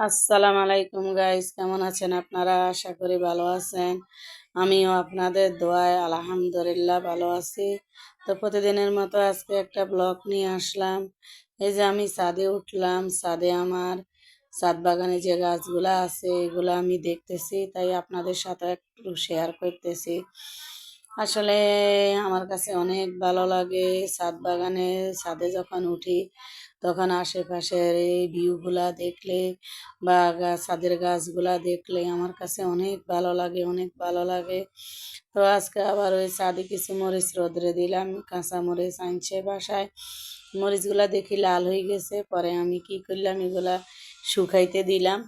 আসসালামু আলাইকুম গাইস কেমন আছেন আপনারা? আশা করি ভালো আছেন। আমিও আপনাদের দোয়ায় আলহামদুলিল্লাহ ভালো আছি। তো প্রতিদিনের মতো আজকে একটা ব্লগ নিয়ে আসলাম। এই যে আমি ছাদে উঠলাম, ছাদে আমার ছাদ বাগানে যে গাছগুলা আছে, এগুলো আমি দেখতেছি, তাই আপনাদের সাথে একটু শেয়ার করতেছি। আসলে আমার কাছে অনেক ভালো লাগে ছাদ বাগানে, ছাদে যখন উঠি তখন আশেপাশের এই ভিউগুলা দেখলে বা ছাদের গাছগুলা দেখলে আমার কাছে অনেক ভালো লাগে, অনেক ভালো লাগে। তো আজকে আবার ওই ছাদে কিছু মরিচ রোদ্রে দিলাম, কাঁচা মরিচ আনছে বাসায়। মরিচগুলা দেখি লাল হয়ে গেছে, পরে আমি কি করলাম, এগুলা শুকাইতে দিলাম।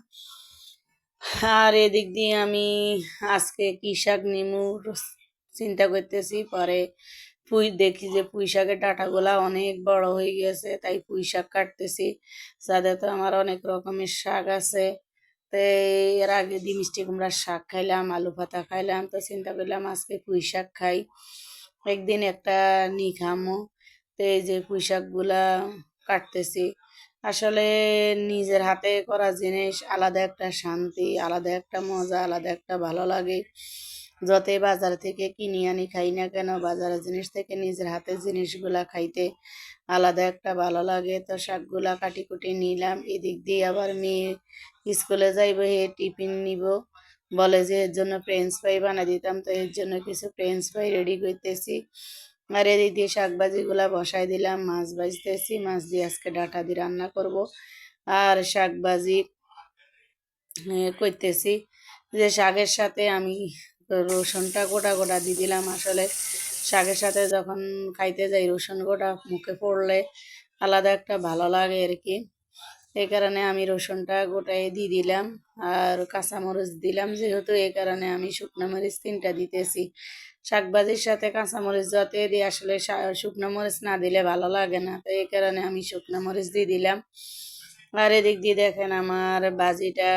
আর এদিক দিয়ে আমি আজকে কি শাক নিমু, চিন্তা করতেছি, পরে পুঁই, দেখি যে পুঁই শাকের ডাঁটাগুলা অনেক বড় হয়ে গেছে তাই পুঁই শাক কাটতেছি। যাতে তো আমার অনেক রকমের শাক আছে। তো এর আগে দিয়ে মিষ্টি কুমড়ার শাক খাইলাম, আলু পাতা খাইলাম, তো চিন্তা করলাম আজকে পুঁই শাক খাই। একদিন একটা নি খামো তো এই যে পুঁই শাকগুলা কাটতেছি। আসলে নিজের হাতে করা জিনিস আলাদা একটা শান্তি, আলাদা একটা মজা, আলাদা একটা ভালো লাগে। যতই বাজার থেকে কিনে আনি, খাই না কেন, বাজারের জিনিস থেকে নিজের হাতের জিনিসগুলা খাইতে আলাদা একটা ভালো লাগে। তো শাকগুলা কাটি কুটি নিলাম, এদিক দিয়ে আবার মেয়ে স্কুলে যাইব, হে টিফিন নিব। বলে যে, এর জন্য ফ্রেঞ্চ ফ্রাই বানিয়ে দিতাম, তো এর জন্য কিছু ফ্রেঞ্চ ফ্রাই রেডি করতেছি। আর এদিক দিয়ে শাক ভাজিগুলা বসাই দিলাম, মাছ ভাজতেছি, মাছ দিয়ে আজকে ডাটা দিয়ে রান্না করব। আর শাক ভাজি করতেছি যে, শাকের সাথে আমি রসুনটা গোটা গোটা দিয়ে দিলাম। আসলে শাকের সাথে যখন খাইতে যাই, রসুন গোটা মুখে পড়লে আলাদা একটা ভালো লাগে আর কি। এই কারণে আমি রসুনটা গোটায় দিয়ে দিলাম আর কাঁচামরিচ দিলাম। যেহেতু এই কারণে আমি শুকনো মরিচ তিনটা দিতেছি। শাকভাজির সাথে কাঁচামরিচ যাতে দিই আসলে শুকনো মরিচ না দিলে ভালো লাগে না। তো এই কারণে আমি শুকনো মরিচ দিয়ে দিলাম। আর এদিক দিয়ে দেখেন আমার বাজিটা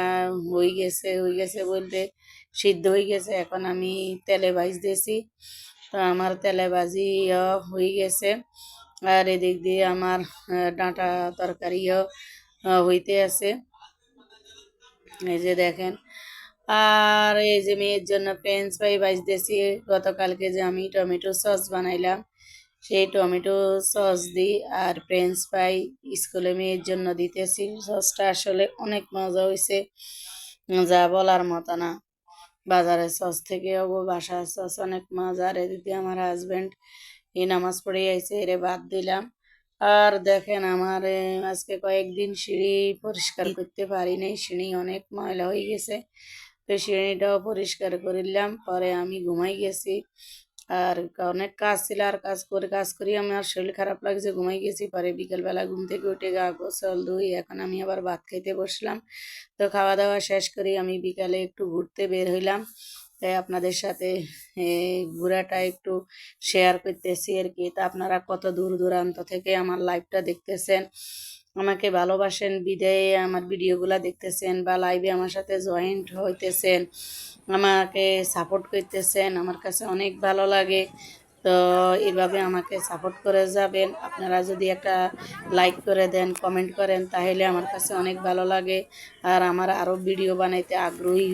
হয়ে গেছে হয়ে গেছে বলতে সিদ্ধ হয়ে গেছে। এখন আমি তেলে ভাজতেছি তো আমার তেলে ভাজি হয়ে গেছে। আর এদিক দিয়ে আমার ডাঁটা তরকারিও হইতে আছে। এই যে দেখেন। আর এই যে মেয়ের জন্য ফ্রেঞ্চ ফ্রাই ভাজতেছি গতকালকে যে আমি টমেটো সস বানাইলাম সেই টমেটো সস দিই আর ফ্রেঞ্চ ফ্রাই স্কুলে মেয়ের জন্য দিতেছি। সসটা আসলে অনেক মজা হয়েছে যা বলার মতো না। বাজারের সস থেকে অবো বাসার সস অনেক মজা আর এদিকে আমার হাজবেন্ড এই নামাজ পড়ে আইছে এরে বাদ দিলাম। আর দেখেন আমার আজকে কয়েকদিন সিঁড়ি পরিষ্কার করতে পারি নাই। সিঁড়ি অনেক ময়লা হয়ে গেছে। তো সিঁড়িটাও পরিষ্কার করিলাম। পরে আমি ঘুমাই গেছি। আর অনেক কাজ ছিল আর কাজ করে, কাজ করি আমার শরীর খারাপ লাগছে, ঘুমাই গেছি, পরে বিকেলবেলা ঘুম থেকে উঠে গা গোসল ধুই, এখন আমি আবার ভাত খাইতে বসলাম। তো খাওয়া দাওয়া শেষ করি, আমি বিকালে একটু ঘুরতে বের হইলাম। তাই আপনাদের সাথে ঘোরাটা একটু শেয়ার করতেছি আর কি। তা আপনারা কত দূর দূরান্ত থেকে আমার লাইভটা দেখতেছেন? আমাকে ভালোবাসেন, বিদায়ে আমার ভিডিওগুলো দেখতেছেন বা লাইভে আমার সাথে জয়েন্ট হইতেছেন, আমাকে সাপোর্ট করতেছেন, আমার কাছে অনেক ভালো লাগে। তো এভাবে আমাকে সাপোর্ট করে যাবেন। আপনারা যদি একটা লাইক করে দেন কমেন্ট করেন, তাহলে আমার কাছে অনেক ভালো লাগে। আর আমার আরও ভিডিও বানাইতে আগ্রহী